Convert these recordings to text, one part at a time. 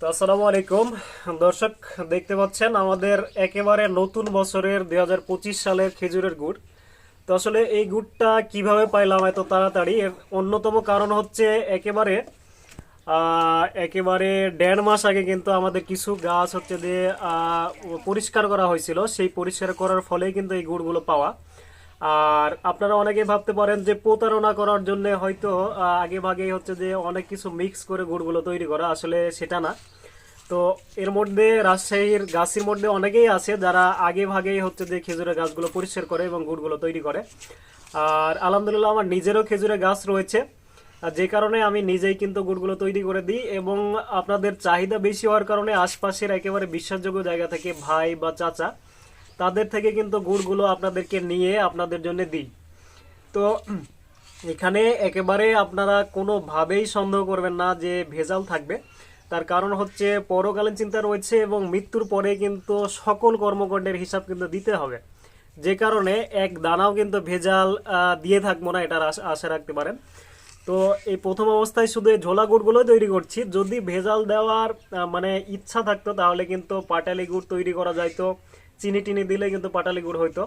তো আসসালামু আলাইকুম। দর্শক, দেখতে পাচ্ছেন আমাদের একেবারে নতুন বছরের দু হাজার পঁচিশ সালের খেজুরের গুড়। তো আসলে এই গুড়টা কীভাবে পাইলাম এত তাড়াতাড়ি? এর অন্যতম কারণ হচ্ছে একেবারে একেবারে দেড় মাস আগে কিন্তু আমাদের কিছু গাছ হচ্ছে যে পরিষ্কার করা হয়েছিল। সেই পরিষ্কার করার ফলেই কিন্তু এই গুড়গুলো পাওয়া। আর আপনারা অনেকে ভাবতে পারেন যে প্রতারণা করার জন্য হয়তো আগে ভাগেই হচ্ছে যে অনেক কিছু মিক্স করে গুড়গুলো তৈরি করা আসলে সেটা না। তো এর মধ্যে রাজশাহীর গাছের মধ্যে অনেকেই আছে যারা আগে ভাগেই হচ্ছে যে খেজুরের গাছগুলো পরিষ্কার করে এবং গুড়গুলো তৈরি করে। আর আলহামদুলিল্লাহ আমার নিজেরও খেজুরের গাছ রয়েছে। যে কারণে আমি নিজেই কিন্তু গুড়গুলো তৈরি করে দিই এবং আপনাদের চাহিদা বেশি হওয়ার কারণে আশপাশের একেবারে বিশ্বাসযোগ্য জায়গা থেকে ভাই বা চাচা তাদের থেকে কিন্তু গুড়গুলো আপনাদেরকে নিয়ে আপনাদের জন্য দিই। তো এখানে একেবারে আপনারা কোনোভাবেই সন্দেহ করবেন না যে ভেজাল থাকবে। তার কারণ হচ্ছে পরকালীন চিন্তা রয়েছে এবং মৃত্যুর পরে কিন্তু সকল কর্মকাণ্ডের হিসাব কিন্তু দিতে হবে। যে কারণে এক দানাও কিন্তু ভেজাল দিয়ে থাকব না, এটার আশা- রাখতে পারেন। তো এই প্রথম অবস্থায় শুধু এই ঝোলা গুড়গুলোই তৈরি করছি। যদি ভেজাল দেওয়ার মানে ইচ্ছা থাকতো তাহলে কিন্তু পাটালি গুড় তৈরি করা যাইতো। চিনি টিনি দিলে কিন্তু পাটালি গুড় হইতো।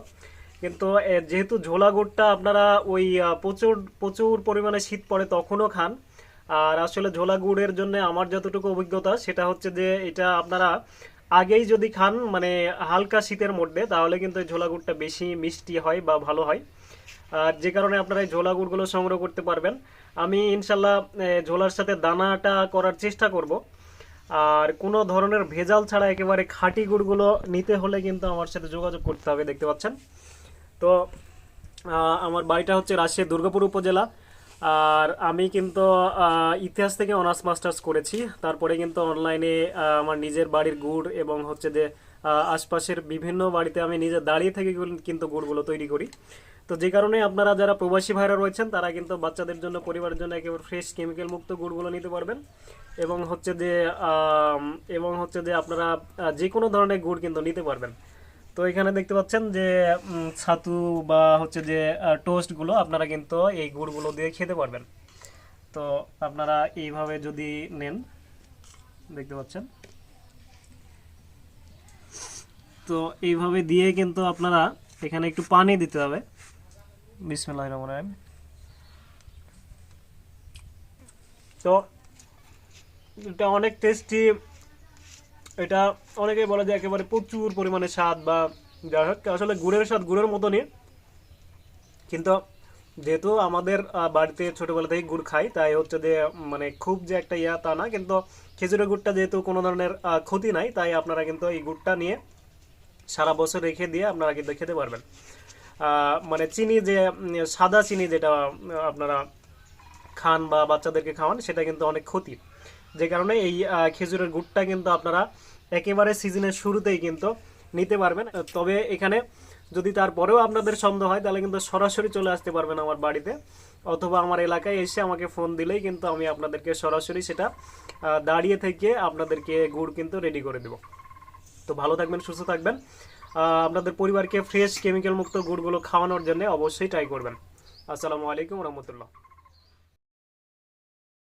কিন্তু যেহেতু ঝোলা গুড়টা আপনারা ওই প্রচুর প্রচুর পরিমাণে শীত পড়ে তখনও খান। আর আসলে ঝোলা গুড়ের জন্য আমার যতটুকু অভিজ্ঞতা, সেটা হচ্ছে যে এটা আপনারা আগেই যদি খান মানে হালকা শীতের মধ্যে, তাহলে কিন্তু এই ঝোলা গুড়টা বেশি মিষ্টি হয় বা ভালো হয়। আর যে কারণে আপনারা এই ঝোলা গুড়গুলো সংগ্রহ করতে পারবেন। আমি ইনশাল্লাহ ঝোলার সাথে দানাটা করার চেষ্টা করব। আর কোনো ধরনের ভেজাল ছাড়া একেবারে খাঁটি গুড়গুলো নিতে হলে কিন্তু আমার সাথে যোগাযোগ করতে হবে, দেখতে পাচ্ছেন। তো আমার বাড়িটা হচ্ছে রাজশাহী দুর্গাপুর উপজেলা। আর আমি কিন্তু ইতিহাস থেকে অনার্স মাস্টার্স করেছি। তারপরে কিন্তু অনলাইনে আমার নিজের বাড়ির গুড় এবং হচ্ছে যে আশপাশের বিভিন্ন বাড়িতে আমি নিজে দাঁড়িয়ে থেকে কিন্তু গুড়গুলো তৈরি করি। তো যে কারণে আপনারা যারা প্রবাসী ভাইরা রয়েছেন, তারা কিন্তু বাচ্চাদের জন্য, পরিবারের জন্য একেবারে ফ্রেশ কেমিক্যাল মুক্ত গুড়গুলো নিতে পারবেন। এবং হচ্ছে যে এবং হচ্ছে যে আপনারা যে কোনো ধরনের গুড় কিন্তু নিতে পারবেন। তো এখানে দেখতে পাচ্ছেন যে ছাতু বা হচ্ছে যে টোস্টগুলো আপনারা কিন্তু এই গুড়গুলো দিয়ে খেতে পারবেন। তো আপনারা এইভাবে যদি নেন, দেখতে পাচ্ছেন। তো এইভাবে দিয়ে কিন্তু আপনারা এখানে একটু পানি দিতে হবে। বিসমিল্লাহ তো এটা অনেক টেস্টি এটা অনেকেই বলে যে একেবারে প্রচুর পরিমাণে স্বাদ বা যাই হোক, আসলে গুড়ের স্বাদ গুড়ের মতনই। কিন্তু যেহেতু আমাদের বাড়িতে ছোটবেলা থেকে গুড় খাই, তাই হচ্ছে যে মানে খুব যে একটা ইয়া তা না। কিন্তু খেজুরের গুড়টা যেহেতু কোনো ধরনের ক্ষতি নাই, তাই আপনারা কিন্তু এই গুড়টা নিয়ে সারা বছর রেখে দিয়ে আপনারা কিন্তু খেতে পারবেন। মানে চিনি যে সাদা চিনি যেটা আপনারা খান বা বাচ্চাদেরকে খাওয়ান, সেটা কিন্তু অনেক ক্ষতি। যে কারণে এই খেজুরের গুড়টা কিন্তু আপনারা একেবারে সিজনের শুরুতেই কিন্তু নিতে পারবেন। তবে এখানে যদি তারপরেও আপনাদের সন্দেহ হয়, তাহলে কিন্তু সরাসরি চলে আসতে পারবেন আমার বাড়িতে। অথবা আমার এলাকায় এসে আমাকে ফোন দিলেই কিন্তু আমি আপনাদেরকে সরাসরি সেটা দাঁড়িয়ে থেকে আপনাদেরকে গুড় কিন্তু রেডি করে দেবো। তো ভালো থাকবেন, সুস্থ থাকবেন। আপনাদের পরিবারকে ফ্রেশ কেমিক্যাল মুক্ত গুড়গুলো খাওয়ানোর জন্য অবশ্যই ট্রাই করবেন। আসসালামু আলাইকুম রহমতুল্লাহ।